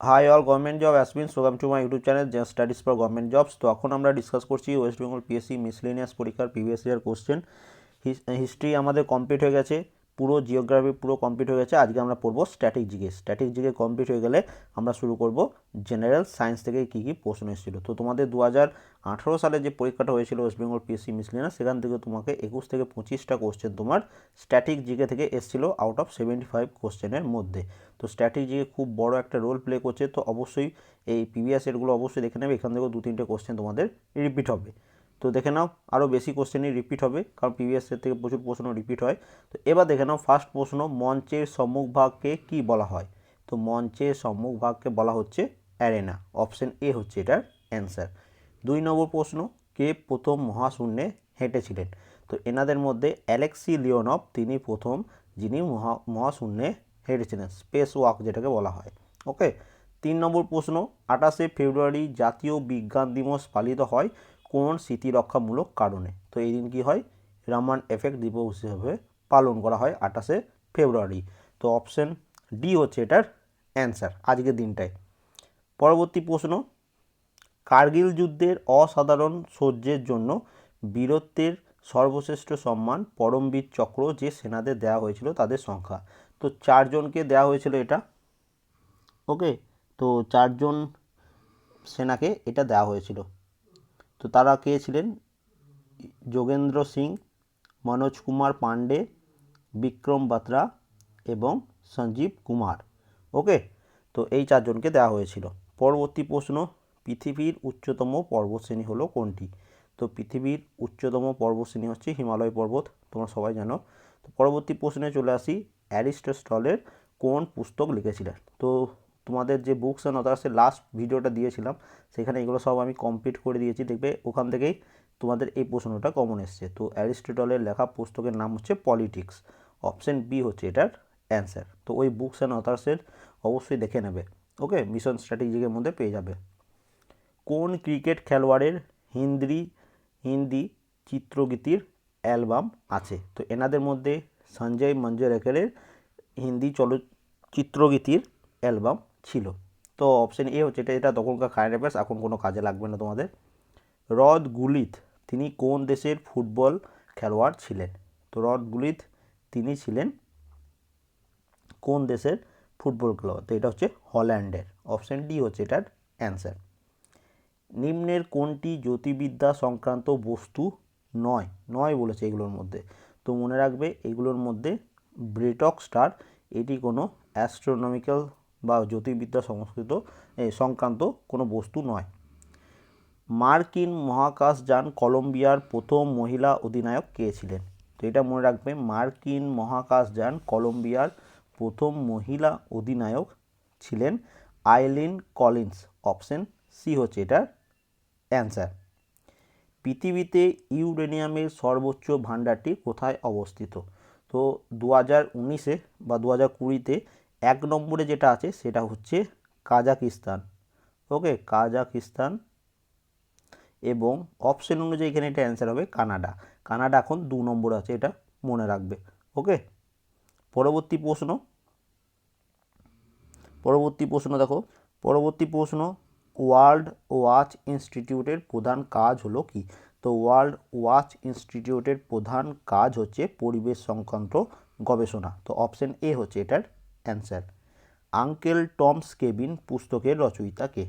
Hi all government job aspirants welcome to my YouTube channel Zen studies for government jobs তো এখন আমরা discuss করছি West Bengal PSC miscellaneous পরীক্ষার previous year question history আমাদের complete হয়ে গেছে। পুরো জিওগ্রাফি পুরো কমপ্লিট হয়ে গেছে। আজকে আমরা পড়ব static GK static GK complete হয়ে গেলে আমরা শুরু করব জেনারেল সায়েন্স থেকে কী কী প্রশ্ন এসেছিল। তো তোমাদের দু হাজার আঠেরো সালে যে পরীক্ষাটা হয়েছিল ওয়েস্ট বেঙ্গল পিএসসি মিসলিনিয়াস সেখান থেকে তোমাকে একুশ থেকে পঁচিশটা কোশ্চেন তোমার স্ট্যাটিক জিকে থেকে এসেছিল আউট অফ সেভেন্টি ফাইভ কোশ্চেনের মধ্যে। তো স্ট্যাটিক জিকে খুব বড় একটা রোল প্লে করছে। তো অবশ্যই এই প্রিভিয়াস এরগুলো অবশ্যই দেখে নেবে। এখান থেকেও দু তিনটে কোশ্চেন তোমাদের রিপিট হবে। তো দেখে নাও আরও বেশি কোশ্চেনই রিপিট হবে, কারণ প্রিভিয়াস এর থেকে প্রচুর প্রশ্ন রিপিট হয়। তো এবার দেখে নাও ফার্স্ট প্রশ্ন, মঞ্চের সম্মুখভাগকে কি বলা হয়? তো মঞ্চের সম্মুখভাগকে বলা হচ্ছে অ্যারেনা অপশন এ হচ্ছে এটার অ্যান্সার দুই নম্বর প্রশ্ন, কে প্রথম মহাশূন্যে হেঁটেছিলেন? তো এনাদের মধ্যে অ্যালেক্সি লিওনভ তিনি প্রথম যিনি মহা, মহাশূন্যে হেঁটেছিলেন স্পেস ওয়াক যেটাকে বলা হয়। ওকে তিন নম্বর প্রশ্ন, আঠাশে ফেব্রুয়ারি জাতীয় বিজ্ঞান দিবস পালিত হয় কোন স্মৃতিরক্ষামূলক কারণে? তো এই দিন কী হয়? রামান এফেক্ট দিবস হিসেবে পালন করা হয় আঠাশে ফেব্রুয়ারি। তো অপশন ডি হচ্ছে এটার অ্যান্সার আজকের দিনটায়। পরবর্তী প্রশ্ন, কার্গিল যুদ্ধের অসাধারণ শৌর্যের জন্য বীরত্বের সর্বশ্রেষ্ঠ সম্মান পরমবীর চক্র যে সেনাদের দেওয়া হয়েছিল তাদের সংখ্যা। তো চারজনকে দেওয়া হয়েছিল এটা। ওকে তো চারজন সেনাকে এটা দেওয়া হয়েছিল। তো তারা কে ছিলেন? যোগেন্দ্র সিং, মনোজ কুমার পাণ্ডে, বিক্রম বাত্রা এবং সঞ্জীব কুমার। ওকে? তো এই চারজনকে দেওয়া হয়েছিল। পরবর্তী প্রশ্ন, পৃথিবীর উচ্চতম পর্বতশ্রেণী হলো কোনটি? তো পৃথিবীর উচ্চতম পর্বতশ্রেণী হচ্ছে হিমালয় পর্বত, তোমরা সবাই জানো। তো পরবর্তী প্রশ্নে চলে আসি অ্যারিস্টস্টলের কোন পুস্তক লিখেছিলেন? তো তোমাদের যে বুকস অ্যান্ড অথার্সের লাস্ট ভিডিওটা দিয়েছিলাম, সেখানে এগুলো সব আমি কমপ্লিট করে দিয়েছি, দেখবে ওখান থেকেই তোমাদের এই প্রশ্নটা কমন এসছে। তো অ্যারিস্টটলের লেখা পুস্তকের নাম হচ্ছে পলিটিক্স অপশন বি হচ্ছে এটার অ্যান্সার তো ওই বুকস অ্যান্ড অথার্সের অবশ্যই দেখে নেবে ওকে মিশন স্ট্র্যাটেজিকের মধ্যে পেয়ে যাবে। কোন ক্রিকেট খেলোয়াড়ের হিন্দি হিন্দি চিত্রগীতির অ্যালবাম আছে? তো এনাদের মধ্যে সঞ্জয় মঞ্জরেকরের হিন্দি চলচ্চিত্রগীতির অ্যালবাম ছিল। তো অপশন এ হচ্ছে এটা এটা তখনকার কারেন্ট অ্যাফেয়ার্স এখন কোনো কাজে লাগবে না তোমাদের। রদ গুলিত তিনি কোন দেশের ফুটবল খেলোয়াড় ছিলেন? তো রদ গুলিত তিনি ছিলেন কোন দেশের ফুটবল খেলোয়াড়? তো এটা হচ্ছে হল্যান্ডের। অপশন ডি হচ্ছে এটার অ্যান্সার নিম্নের কোনটি জ্যোতির্বিদ্যা সংক্রান্ত বস্তু নয়? নয় বলেছে এগুলোর মধ্যে। তো মনে রাখবে এগুলোর মধ্যে ব্রেটক স্টার এটি কোনো অ্যাস্ট্রোনমিক্যাল বা জ্যোতির্বিদ্যা সংস্কৃত সংক্রান্ত কোনো বস্তু নয়। মার্কিন মহাকাশযান কলম্বিয়ার প্রথম মহিলা অধিনায়ক কে ছিলেন? তো এটা মনে রাখবে, মার্কিন মহাকাশযান কলম্বিয়ার প্রথম মহিলা অধিনায়ক ছিলেন আইলিন কলিন্স। অপশন সি হচ্ছে এটার অ্যান্সার। পৃথিবীতে ইউরেনিয়ামের সর্বোচ্চ ভাণ্ডারটি কোথায় অবস্থিত? তো দু হাজার উনিশে বা দু হাজার কুড়িতে এক নম্বরে যেটা আছে সেটা হচ্ছে কাজাকিস্তান। ওকে, কাজাকিস্তান এবং অপশন অনুযায়ী এখানে এটা অ্যান্সার হবে কানাডা। কানাডা এখন দু নম্বর আছে, এটা মনে রাখবে। ওকে, পরবর্তী প্রশ্ন। পরবর্তী প্রশ্ন দেখো, পরবর্তী প্রশ্ন ওয়ার্ল্ড ওয়াচ ইনস্টিটিউটের প্রধান কাজ হলো কি? তো ওয়ার্ল্ড ওয়াচ ইনস্টিটিউটের প্রধান কাজ হচ্ছে পরিবেশ সংক্রান্ত গবেষণা। তো অপশন এ হচ্ছে এটার অ্যান্সার। আঙ্কেল টমস কেবিন পুস্তকের রচয়িতা কে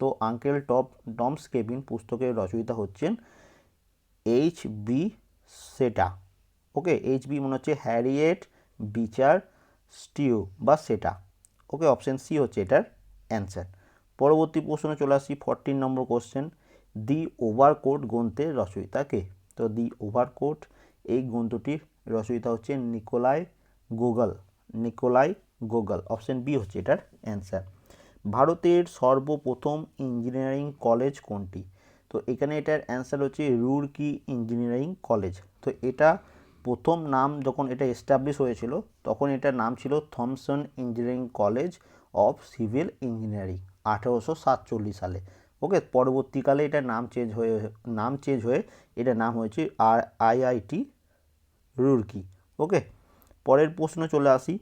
তো আঙ্কেল টপ, টমস কেবিন পুস্তকের রচয়িতা হচ্ছেন এইচ বি সেটা। ওকে, এইচ বি মনে হচ্ছে হ্যারিয়েট, বিচার, স্টিউ বা সেটা। ওকে, অপশন সি হচ্ছে এটার অ্যান্সার। পরবর্তী প্রশ্নে চলে আসি ফরটিন নম্বর কোশ্চেন দি ওভারকোট গ্রন্থের রচয়িতা কে তো দি ওভারকোট, এই গ্রন্থটির রচয়িতা হচ্ছে Nikolai Gogol. Nikolai Gogol option B হচ্ছে এটার অ্যান্সার ভারতের সর্বপ্রথম ইঞ্জিনিয়ারিং কলেজ কোনটি? তো এখানে এটার অ্যান্সার হচ্ছে রুরকি ইঞ্জিনিয়ারিং কলেজ তো এটা প্রথম নাম যখন এটা এস্টাবলিশ হয়েছিল, তখন এটার নাম ছিল Thomson engineering college of civil engineering আঠেরোশো সাতচল্লিশ সালে। ওকে পরবর্তীকালে এটার নাম চেঞ্জ হয়ে, নাম চেঞ্জ হয়ে এটার নাম হয়েছে আর আইআইটি রুরকি। ওকে পরের প্রশ্ন চলে আসি।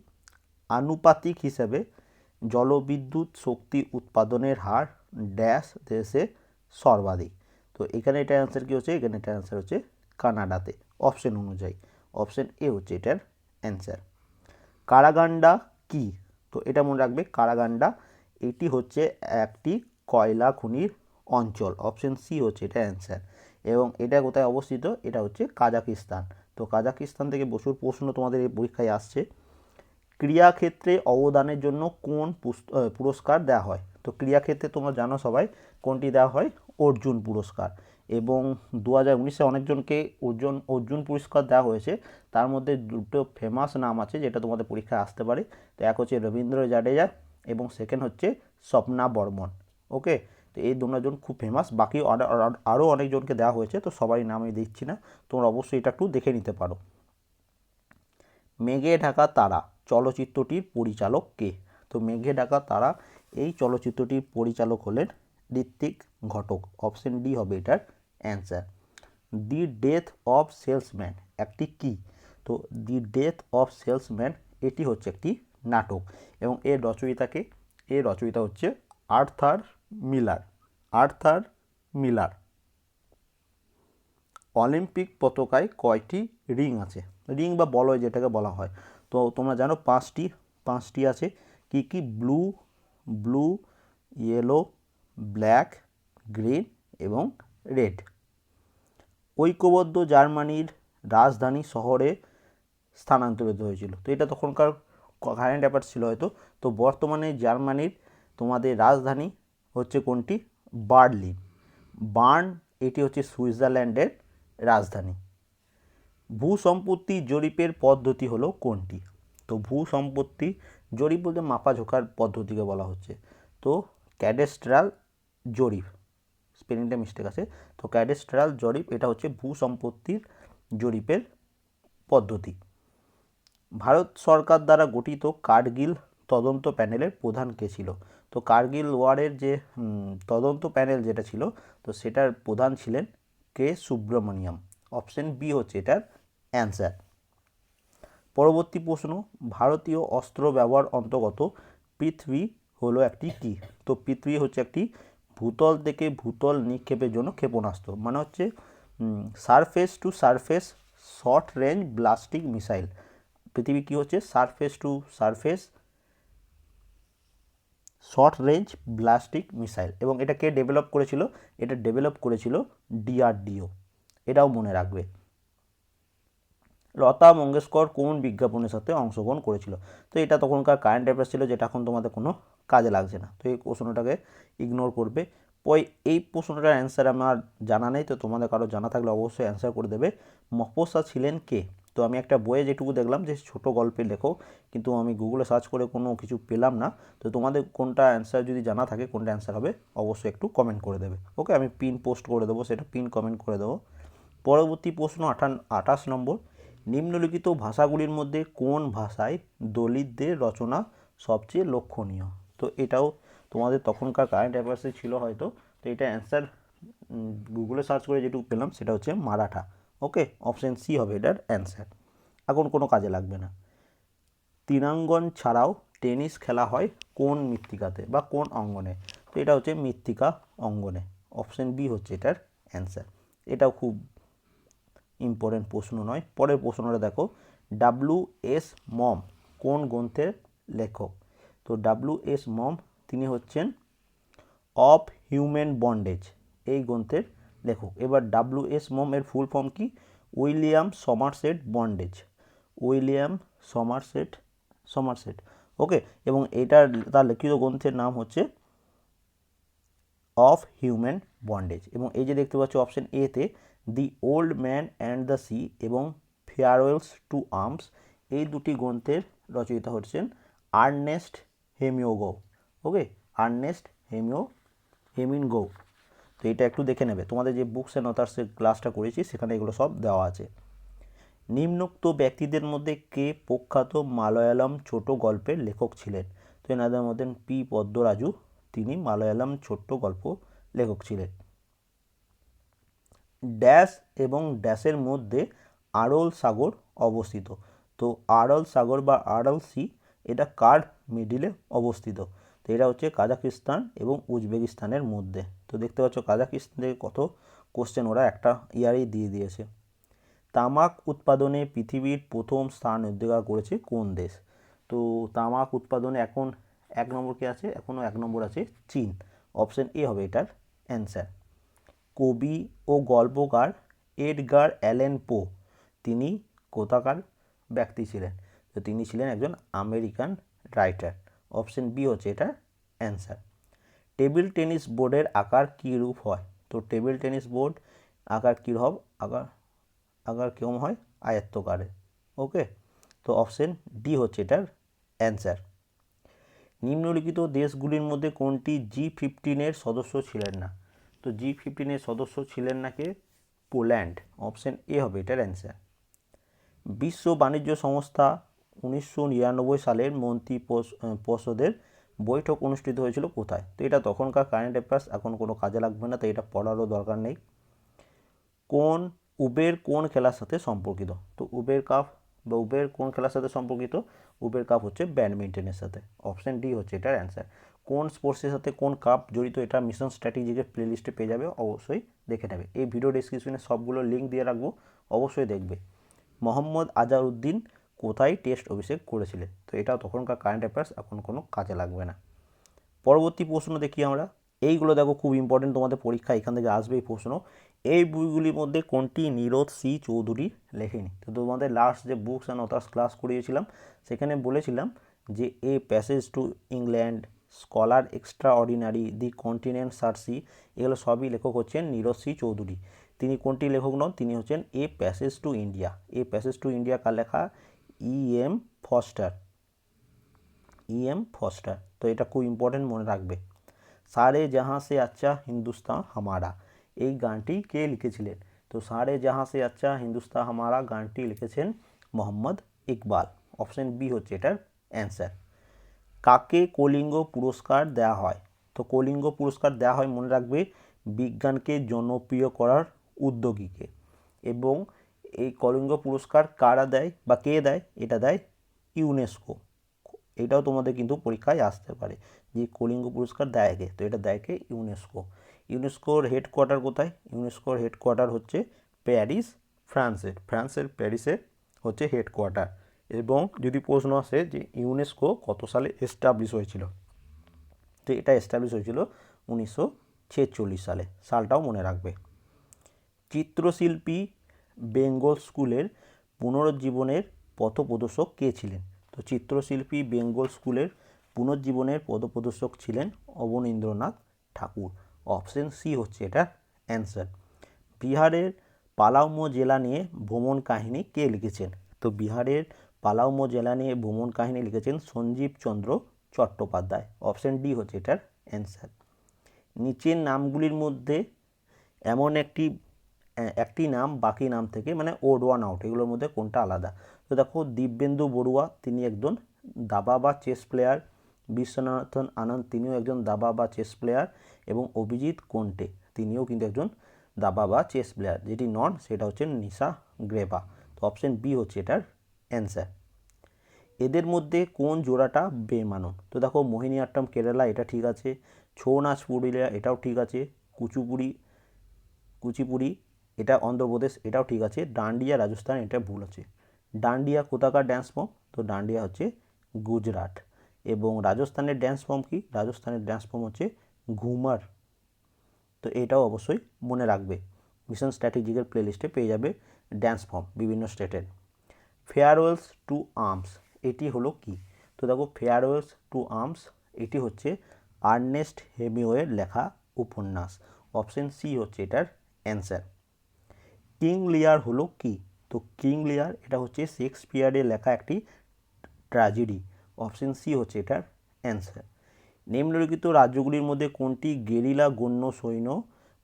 আনুপাতিক হিসাবে জলবিদ্যুৎ শক্তি উৎপাদনের হার ড্যাশ দেশে সর্বাধিক। তো এখানে এটার অ্যান্সার কী হচ্ছে? এখানে এটার অ্যান্সার হচ্ছে কানাডাতে। অপশন অনুযায়ী। অপশন এ হচ্ছে এটার অ্যান্সার কারাগান্ডা কি? তো এটা মনে রাখবে, কারাগান্ডা এটি হচ্ছে একটি কয়লা খনির অঞ্চল। অপশন সি হচ্ছে এটা অ্যান্সার এবং এটা কোথায় অবস্থিত? এটা হচ্ছে কাজাকিস্তান। তো কাজাকিস্তান থেকে প্রচুর প্রশ্ন তোমাদের এই পরীক্ষায় আসছে। ক্রীড়াক্ষেত্রে অবদানের জন্য কোন পুরস্কার দেওয়া হয়? তো ক্রীড়াক্ষেত্রে তোমরা জানো সবাই কোনটি দেওয়া হয়? অর্জুন পুরস্কার। এবং দু হাজার উনিশে অনেকজনকে অর্জুন অর্জুন পুরস্কার দেওয়া হয়েছে। তার মধ্যে দুটো ফেমাস নাম আছে যেটা তোমাদের পরীক্ষায় আসতে পারে। তো এক হচ্ছে রবীন্দ্র জাডেজা এবং সেকেন্ড হচ্ছে স্বপ্না বর্মন। ওকে তো এই দুজন খুব ফেমাস বাকি আরও অনেকজনকে দেওয়া হয়েছে। তো সবাই নাম আমি দিচ্ছি না। তোমরা অবশ্যই এটা একটু দেখে নিতে পারো। মেঘে ঢাকা তারা। চলচ্চিত্রটির পরিচালক কে? তো মেঘে ডাকা তারা এই চলচ্চিত্রটির পরিচালক হলেন ঋত্বিক ঘটক। অপশন ডি হবে এটার answer the death of salesman একটি কি? তো দি ডেথ অফ সেলসম্যান এটি হচ্ছে একটি নাটক এবং এর রচয়িতাকে এর রচয়িতা হচ্ছে Arthur Miller. Arthur Miller. Olympic পতাকায় কয়টি রিং আছে? রিং বা বলয় যেটাকে বলা হয়। তো তোমরা জানো পাঁচটি পাঁচটি আছে। কি কি? Blue blue, yellow, black, green এবং রেড। ঐক্যবদ্ধ জার্মানির রাজধানী শহরে স্থানান্তরিত হয়েছিল। তো এটা তখনকার কারেন্ট অ্যাফেয়ার্স ছিল হয়তো। তো বর্তমানে জার্মানির তোমাদের রাজধানী হচ্ছে কোনটি? বার্লিন। বার্ন, এটি হচ্ছে সুইজারল্যান্ডের রাজধানী। ভূসম্পত্তি জরিপের পদ্ধতি হলো কোনটি? তো ভূসম্পত্তি জরিপ বলতে মাপাঝোকার পদ্ধতিকে বলা হচ্ছে। তো ক্যাডেস্ট্রাল জরিপ, স্পেলিংটা মিস্টেক আছে। তো ক্যাডেস্ট্রাল জরিপ, এটা হচ্ছে ভূসম্পত্তির জরিপের পদ্ধতি। ভারত সরকার দ্বারা গঠিত কার্গিল তদন্ত প্যানেলের প্রধান কে ছিল? তো কার্গিল ওয়ারের যে তদন্ত প্যানেল যেটা ছিল, তো সেটার প্রধান ছিলেন কে? সুব্রমণিয়াম। অপশন বি হচ্ছে এটার অ্যান্সার। পরবর্তী প্রশ্ন, ভারতীয় অস্ত্র ব্যবহার অন্তর্গত পৃথিবী হলো একটি কি? তো পৃথিবী হচ্ছে একটি ভূতল থেকে ভূতল নিক্ষেপের জন্য ক্ষেপণাস্ত্র মানে হচ্ছে surface to surface short range ballistic missile Prithvi কী হচ্ছে? Surface to surface short range ballistic missile এবং এটা কে ডেভেলপ করেছিল? এটা ডেভেলপ করেছিল ডিআরডিও এটাও মনে রাখবে। লতা মঙ্গেশকর কোন বিজ্ঞাপনের সাথে অংশগ্রহণ করেছিল? তো এটা তখনকার কারেন্ট অ্যাফেয়ার্স ছিল, যেটা এখন তোমাদের কোনো কাজে লাগছে না। তো এই প্রশ্নটাকে ইগনোর করবে। ওই এই প্রশ্নটার অ্যান্সার আমার জানা নেই, তো তোমাদের কারও জানা থাকলে অবশ্যই অ্যান্সার করে দেবে। মফসা ছিলেন কে? তো আমি একটা বইয়ে যেটুকু দেখলাম যে ছোট গল্পের লেখক, কিন্তু আমি গুগলে সার্চ করে কোনো কিছু পেলাম না। তো তোমাদের কোনটা অ্যান্সার যদি জানা থাকে, কোনটা অ্যান্সার হবে, অবশ্যই একটু কমেন্ট করে দেবে। ওকে আমি পিন পোস্ট করে দেবো, সেটা পিন কমেন্ট করে দেবো। পরবর্তী প্রশ্ন আঠান, আঠাশ নম্বর। নিম্নলিখিত ভাষাগুলির মধ্যে কোন ভাষায় দলিতদের রচনা সবচেয়ে লক্ষণীয়? তো এটাও তোমাদের তখনকার কারেন্ট অ্যাফেয়ার্সে ছিল হয়তো। তো এটা অ্যান্সার গুগলে সার্চ করে যেটুকু পেলাম, সেটা হচ্ছে মারাঠা। ওকে অপশান সি হবে এটার অ্যান্সার এখন কোনো কাজে লাগবে না। তৃণাঙ্গন ছাড়াও টেনিস খেলা হয় কোন মৃত্তিকাতে বা কোন অঙ্গনে? তো এটা হচ্ছে মৃত্তিকা অঙ্গনে। অপশান বি হচ্ছে এটার অ্যান্সার এটাও খুব ইম্পর্টেন্ট প্রশ্ন নয়। পরের প্রশ্নটা দেখো ডাব্লু এস মম কোন গ্রন্থের লেখক? তো ডাব্লু এস মম তিনি হচ্ছেন অফ হিউম্যান বন্ডেজ এই গ্রন্থের লেখক। এবার ডাব্লু এস মম এর ফুল ফর্ম কি? William Somerset bondage. William Somerset Somerset. Okay, এবং এটার তার লিখিত গ্রন্থের নাম হচ্ছে অফ হিউম্যান বন্ডেজ এবং এই যে দেখতে পাচ্ছ অপশন এতে the old man and the sea এবং ফেয়ারওয়েলস টু আর্মস, এই দুটি গ্রন্থের রচয়িতা হচ্ছেন আর্নেস্ট হেমিওগো। ওকে? আর্নেস্ট হেমিও হেমিন হেমিনগো। তো এটা একটু দেখে নেবে। তোমাদের যে বুকস অ্যান্ড অথার্সের ক্লাসটা করেছি, সেখানে এগুলো সব দেওয়া আছে। নিম্নোক্ত ব্যক্তিদের মধ্যে কে প্রখ্যাত মালয়ালম ছোট গল্পের লেখক ছিলেন? তো এনাদের মধ্যে পি পদ্মরাজু, তিনি মালয়ালম ছোট্ট গল্প লেখক ছিলেন। ড্যাশ এবং ড্যাশের মধ্যে আরল সাগর অবস্থিত। তো আরল সাগর বা আরল সি, এটা কার মিডিলে অবস্থিত? তো এটা হচ্ছে কাজাকিস্তান এবং উজবেকিস্তানের মধ্যে। তো দেখতে পাচ্ছ কাজাকিস্তান থেকে কত কোশ্চেন ওরা একটা ইয়ারেই দিয়ে দিয়েছে। তামাক উৎপাদনে পৃথিবীর প্রথম স্থান অধিকার করেছে কোন দেশ? তো তামাক উৎপাদনে এখন এক নম্বর কে আছে? এখনও এক নম্বর আছে চীন। অপশন এ হবে এটার অ্যান্সার কবি ও গল্পকার এডগার অ্যালেন পো। তিনি কোথাকার ব্যক্তি ছিলেন? তো তিনি ছিলেন একজন আমেরিকান রাইটার। অপশন বি হচ্ছে এটার অ্যান্সার। টেবিল টেনিস বোর্ডের আকার কী রূপ হয়? তো টেবিল টেনিস বোর্ড আকার কী হবে আকার আকার কেমন হয়? আয়ত্তকারে ওকে? তো অপশন ডি হচ্ছে এটার অ্যান্সার। নিম্নলিখিত দেশগুলির মধ্যে কোনটি জি ফিফটিনের সদস্য ছিলেন না? তো জি ফিফটিনের সদস্য ছিলেন না কে পোল্যান্ড? অপশন এ হবে এটার অ্যান্সার। বিশ্ব বাণিজ্য সংস্থা উনিশশো নিরানব্বই সালের মন্ত্রী পর্ষদের বৈঠক অনুষ্ঠিত হয়েছিল কোথায়? তো এটা তখনকার কারেন্ট অ্যাফেয়ার্স এখন কোনো কাজে লাগবে না, তো এটা পড়ারও দরকার নেই। কোন উবের কোন খেলার সাথে সম্পর্কিত? তো উবের কাপ বা উবের কোন খেলার সাথে সম্পর্কিত? উবের কাপ হচ্ছে ব্যাডমিন্টনের সাথে। অপশন ডি হচ্ছে এটার অ্যান্সার। কোন স্পোর্টসের সাথে কোন কাপ জড়িত এটা মিশন স্ট্র্যাটেজিকের প্লেলিস্টে পেয়ে যাবে, অবশ্যই দেখে নেবে। এই ভিডিও ডিসক্রিপশনে সবগুলো লিঙ্ক দিয়ে রাখব, অবশ্যই দেখবে। মোহাম্মদ আজারউদ্দিন কোথায় টেস্ট অভিষেক করেছিলেন তো এটা তখনকার কারেন্ট অ্যাফেয়ার্স এখন কোনো কাজে লাগবে না। পরবর্তী প্রশ্ন দেখি আমরা। এইগুলো দেখো, খুব ইম্পর্টেন্ট তোমাদের পরীক্ষা, এখান থেকে আসবে এই প্রশ্ন। এই বইগুলির মধ্যে কোনটি নীরদ সি চৌধুরী লেখেনি? তো তোমাদের লাস্ট যে বুকস অ্যান্ড অথার্স ক্লাস করিয়েছিলাম, সেখানে বলেছিলাম যে a passage to England scholar extraordinary the continent Circe, এগুলো সবই লেখক হচ্ছেন নীরজ চৌধুরী। তিনি কোনটি লেখক নন? তিনি হচ্ছেন a passage to India. A passage to India কার লেখা? E M Forster. E M Forster. তো এটা খুব ইম্পর্টেন্ট মনে রাখবে। সারে জাহাঁ সে আচ্ছা হিন্দুস্তান হামারা। এই গানটি কে লিখেছিলেন? তো সারে জাহাঁ সে আচ্ছা হিন্দুস্তান হামারা গানটি লিখেছেন মোহাম্মদ ইকবাল। অপশন বি হচ্ছে এটার অ্যান্সার। কাকে কলিঙ্গ পুরস্কার দেওয়া হয়? তো কলিঙ্গ পুরস্কার দেওয়া হয়, মনে রাখবে, বিজ্ঞানকে জনপ্রিয় করার উদ্যোগীকে। এবং এই কলিঙ্গ পুরস্কার কারা দেয় বা কে দেয়? এটা দেয় ইউনেস্কো। এটাও তোমাদের কিন্তু পরীক্ষায় আসতে পারে যে কলিঙ্গ পুরস্কার দেয় কে। তো এটা দেয় কে? ইউনেস্কো। ইউনেস্কোর হেডকোয়ার্টার কোথায়? ইউনেস্কোর হেডকোয়ার্টার হচ্ছে প্যারিস, ফ্রান্সের। ফ্রান্সের প্যারিসে হচ্ছে হেডকোয়ার্টার। এবং যদি প্রশ্ন আসে যে ইউনেস্কো কত সালে এস্টাবলিশ হয়েছিল? তো এটা এস্টাবলিশ হয়েছিল উনিশশো ছেচল্লিশ সালে। সালটাও মনে রাখবে। চিত্রশিল্পী বেঙ্গল স্কুলের পুনরুজ্জীবনের পথপ্রদর্শক কে ছিলেন? তো চিত্রশিল্পী বেঙ্গল স্কুলের পুনর্জীবনের পথপ্রদর্শক ছিলেন অবনীন্দ্রনাথ ঠাকুর। অপশন সি হচ্ছে এটা অ্যান্সার বিহারের পালাউমো জেলা নিয়ে ভ্রমণ কাহিনী কে লিখেছেন? তো বিহারের পালাউমো জেলা নিয়ে ভ্রমণ কাহিনী লিখেছেন সঞ্জীব চন্দ্র চট্টোপাধ্যায়। অপশন ডি হচ্ছে এটার অ্যান্সার নিচের নামগুলির মধ্যে এমন একটি একটি নাম, বাকি নাম থেকে মানে ওড ওয়ান আউট এগুলোর মধ্যে কোনটা আলাদা? তো দেখো, দিব্যেন্দু বড়ুয়া, তিনি একজন দাবা বা চেস প্লেয়ার বিশ্বনাথন আনন্দ, তিনিও একজন দাবা বা চেস প্লেয়ার এবং অভিজিৎ কোন্টে, তিনিও কিন্তু একজন দাবা বা চেস প্লেয়ার যেটি নন সেটা হচ্ছে নিশা গ্রেবা। তো অপশন বি হচ্ছে এটার অ্যান্সার এদের মধ্যে কোন জোড়াটা বেমানন? তো দেখো মোহিনীআট্টম কেরালা, এটা ঠিক আছে। ছৌ নাচ পুরুলিয়া, এটাও ঠিক আছে। কুচুপুরি, কুচিপুরি, এটা অন্ধ্রপ্রদেশ, এটাও ঠিক আছে। ডান্ডিয়া, রাজস্থান, এটা ভুল আছে। ডান্ডিয়া কোথাকার ড্যান্স ফর্ম তো ডান্ডিয়া হচ্ছে গুজরাট। এবং রাজস্থানের ড্যান্স ফর্ম কি? রাজস্থানের ড্যান্স ফর্ম হচ্ছে ঘুমার। তো এটাও অবশ্যই মনে রাখবে। মিশন স্ট্র্যাটেজিকের প্লেলিস্টে পেয়ে যাবে ড্যান্স ফর্ম বিভিন্ন স্টেটের ফেয়ারওয়েলস টু আর্মস, এটি হলো কি? তো দেখো, ফেয়ারওয়েলস টু আর্মস, এটি হচ্ছে আর্নেস্ট হেমিওয়ের লেখা উপন্যাস। অপশন সি হচ্ছে এটার অ্যান্সার। কিং লিয়ার হলো কি? তো কিং লিয়ার, এটা হচ্ছে শেক্সপিয়ারের লেখা একটি ট্র্যাজেডি। অপশন সি হচ্ছে এটার অ্যান্সার। নিম্নলিখিত রাজ্যগুলির মধ্যে কোনটি গেরিলা গণ্য সৈন্য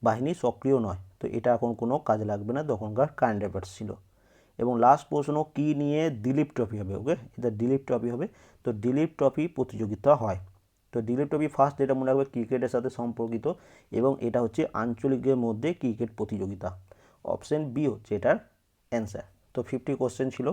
বাহিনী সক্রিয় নয়? তো এটা এখন কোনো কাজে লাগবে না, তখনকার কারেন্ট অ্যাফেয়ার্স ছিল। এবং লাস্ট প্রশ্ন, কি নিয়ে দিলীপ ট্রফি হবে? ওকে এটা দিলীপ ট্রফি হবে। তো দিলীপ ট্রফি প্রতিযোগিতা হয়। তো দিলীপ ট্রফি ফার্স্ট যেটা মনে রাখবে ক্রিকেটের সাথে সম্পর্কিত এবং এটা হচ্ছে আঞ্চলিকের মধ্যে ক্রিকেট প্রতিযোগিতা। অপশন বি হচ্ছে এটার অ্যান্সার তো ফিফটি কোশ্চেন ছিল।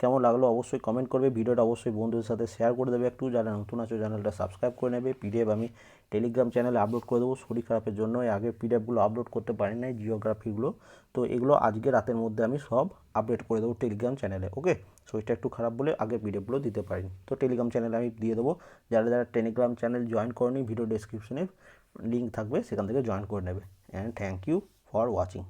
কেমন লাগল অবশ্যই কমেন্ট করবে। ভিডিওটা অবশ্যই বন্ধুদের সাথে শেয়ার করে দেবে। একটু যারা নতুন আছো চ্যানেলটা সাবস্ক্রাইব করে নেবে। পিডিএফ আমি টেলিগ্রাম চ্যানেলে আপলোড করে দেবো। শরীর খারাপের জন্য আগের পিডিএফগুলো আপলোড করতে পারি নাই জিওগ্রাফিগুলো তো এগুলো আজকে রাতের মধ্যে আমি সব আপডেট করে দেবো টেলিগ্রাম চ্যানেলে ওকে শরীরটা একটু খারাপ বলে আগে পিডিএফগুলো দিতে পারিনি। তো টেলিগ্রাম চ্যানেলে আমি দিয়ে দেবো। যারা যারা টেলিগ্রাম চ্যানেল জয়েন করেনি ভিডিও ডেসক্রিপশনে লিঙ্ক থাকবে, সেখান থেকে জয়েন করে নেবে। And thank you for watching